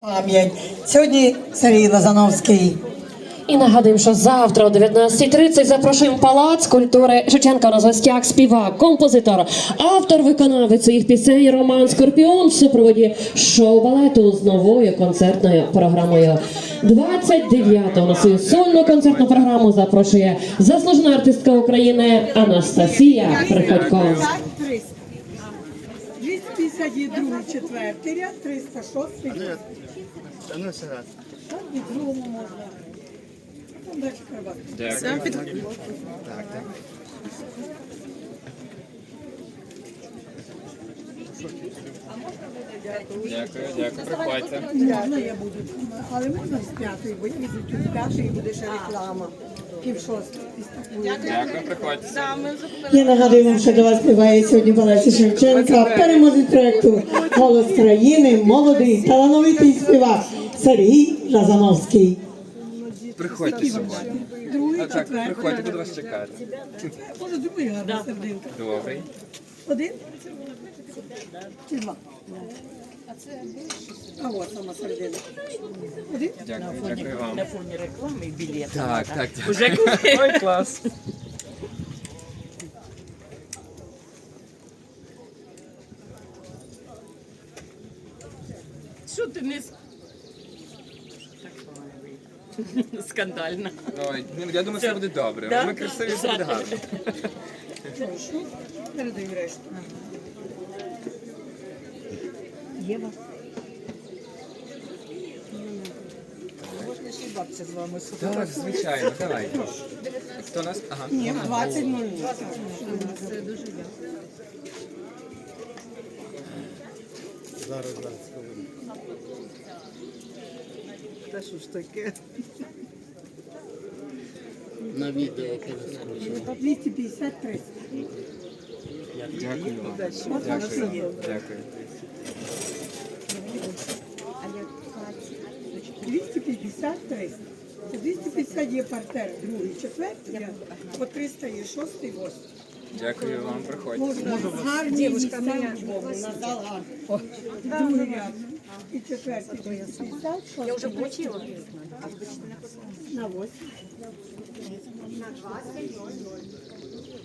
Пам'ять. Сьогодні Сергій Лозановський. І нагадуємо, що завтра о 19.30 запрошуємо Палац культури Шевченка на гостях співак, композитор, автор виконавець своїх пісень Роман Скорпіон в супроводі шоу-балету з новою концертною програмою. 29-го на свою сольну концертну програму запрошує заслужена артистка України Анастасія Приходько. 300. 250 є другий, четвертий ряд, 306 ряд. А ну ще раз. Там від другому можна. Там далі кровати. Так, так. Дякую, дякую, приходьте. Можна я буду, але можна з п'ятої, бо я відуть з п'ятої буде ще реклама. Пів шостої. Дякую, приходьте. Я нагадую вам, що до вас співає сьогодні Палаці Шевченка, переможець проекту Голос країни, молодий, талановитий співак Сергій Лазановський. Приходьте сьогодні. Другий, А так, приходьте, буду вас чекати. Може, другий гарна сердинка. Добрий. Один? Чи два? А от сама середина. Один? Дякую, дякую вам. На фоні реклами і білет. Так, так, дякую. Ой, клас. Що ти не с- так погано вийшло. скандально. Ой, ну, я думаю, все буде добре. Да? Ми красиві, все буде гарно. Прошу. Передаю решту. Єва. Можна ще й бабця з вами Так, звичайно, давай. Хто нас? Ага. Ні, 20 нуль. Зараз, зараз. хвилину. Та що ж таке? На відео яке скручено. 250 300. Дякую вам. Дякую. Дякую. 250 300. Це 250 є партер, другий, четвертий, по 300 є шостий, восьмий. Дякую вам, приходьте. Гарні місця на зала. Другий ряд. І четвертий 250, шостий. Я вже почила. На восьмий.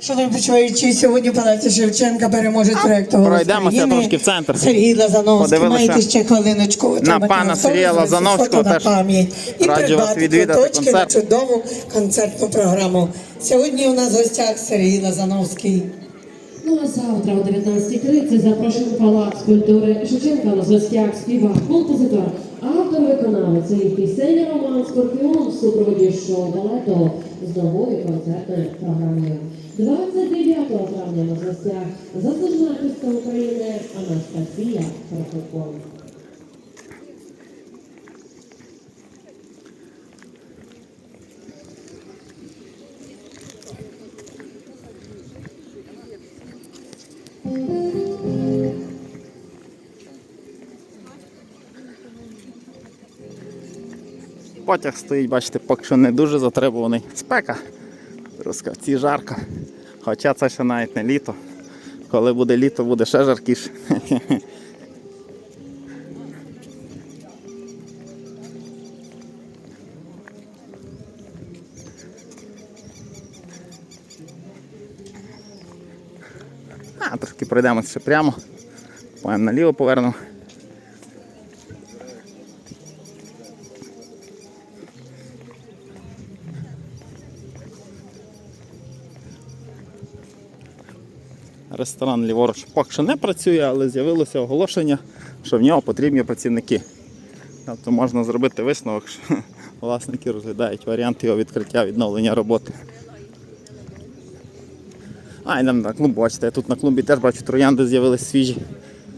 Шановні почуваючи, сьогодні в Палаці Шевченка переможець проєкту Пройдемося трошки в центр. Сергій Лазановський. Подивилися Маєте ще хвилиночку. Треба пана Сергія Лазановського теж пам'ять. І вас придбати відвідати квиточки на чудову концертну програму. Сьогодні у нас в гостях Сергій Лазановський. Ну а завтра о 19.30 запрошуємо Палац культури Шевченка на гостях співак, композитор, автор виконавець пісень Роман Скорпіон супроводі шоу-балету з новою концертною програмою. 29 травня на гостях заслужена артистка України Анастасія Прокопова. Потяг стоїть, бачите, поки що не дуже затребуваний. Спека. Трускавці жарко. Хоча це ще навіть не літо. Коли буде літо, буде ще жаркіше. А, трошки пройдемося ще прямо. Потім наліво повернемо. Ресторан ліворуч поки що не працює, але з'явилося оголошення, що в нього потрібні працівники. Тобто можна зробити висновок, що власники розглядають варіанти його відкриття відновлення роботи. А, йдемо на клуб, бачите, я тут на клубі теж бачу троянди з'явились свіжі.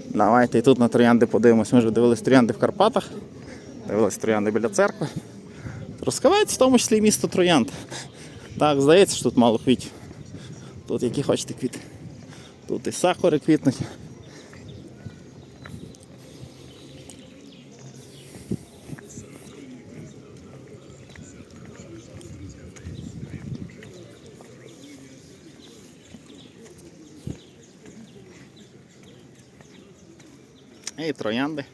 Давайте і тут на троянди подивимось. Ми вже дивились троянди в Карпатах, дивились троянди біля церкви. Трускавець, в тому числі і місто Троянд. Так, здається, що тут мало квітів. Тут які хочете квіти. Тут і сахари квітнуть. І троянди.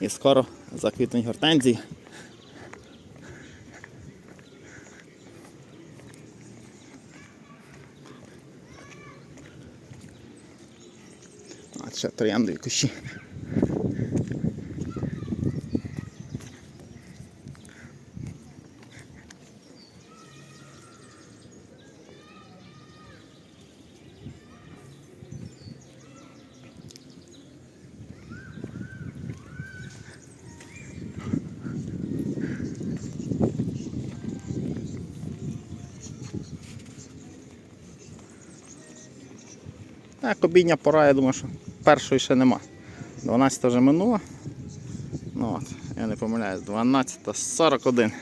І скоро заквітнуть гортензії. Ще трояндові кущі. Так, обідня пора, я думаю, що першої ще нема. 12 вже минула. Ну от, я не помиляюсь, 12.41.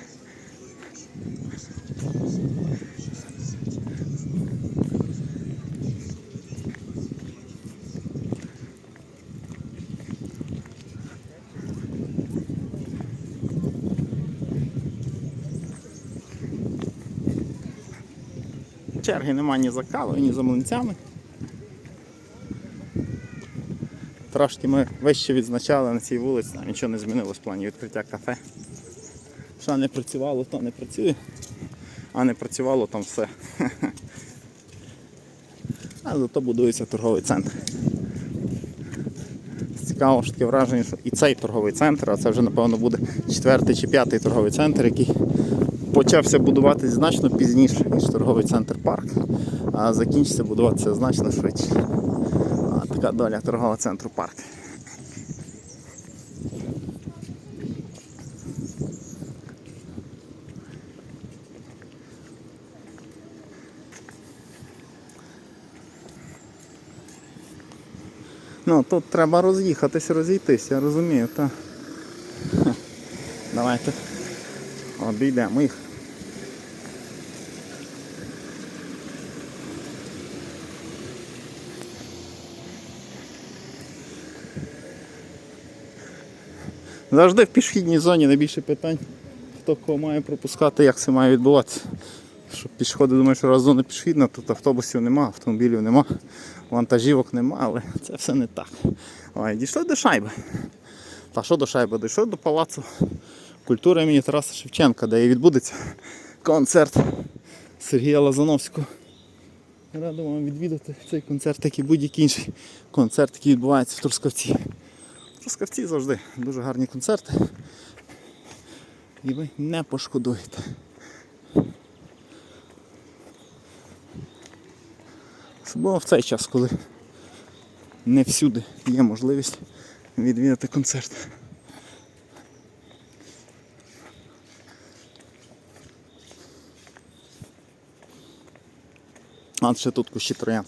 Черги нема ні за кавою, ні за млинцями. Трошки ми вище відзначали на цій вулиці, там нічого не змінилось в плані відкриття кафе. Що не працювало, то не працює, а не працювало там все. А зато будується торговий центр. Цікаво ж таке враження, що і цей торговий центр, а це вже напевно буде четвертий чи п'ятий торговий центр, який почався будуватись значно пізніше, ніж торговий центр парк, а закінчиться будуватися значно швидше. Така доля торгового центру парк. Ну, тут треба роз'їхатись, розійтись, я розумію, та. Давайте обійдемо їх. Завжди в пішохідній зоні найбільше питань, хто кого має пропускати, як це має відбуватися. Щоб пішоходи думають, що раз зона пішохідна, тут автобусів нема, автомобілів нема, вантажівок нема, але це все не так. Ой, дійшли до шайби. Та що до шайби? Дійшли до палацу культури імені Тараса Шевченка, де і відбудеться концерт Сергія Лазановського. Радий вам відвідати цей концерт, як і будь-який інший концерт, який відбувається в Трускавці. Трускавці завжди дуже гарні концерти. І ви не пошкодуєте. Особливо в цей час, коли не всюди є можливість відвідати концерт. А ще тут кущі троянд.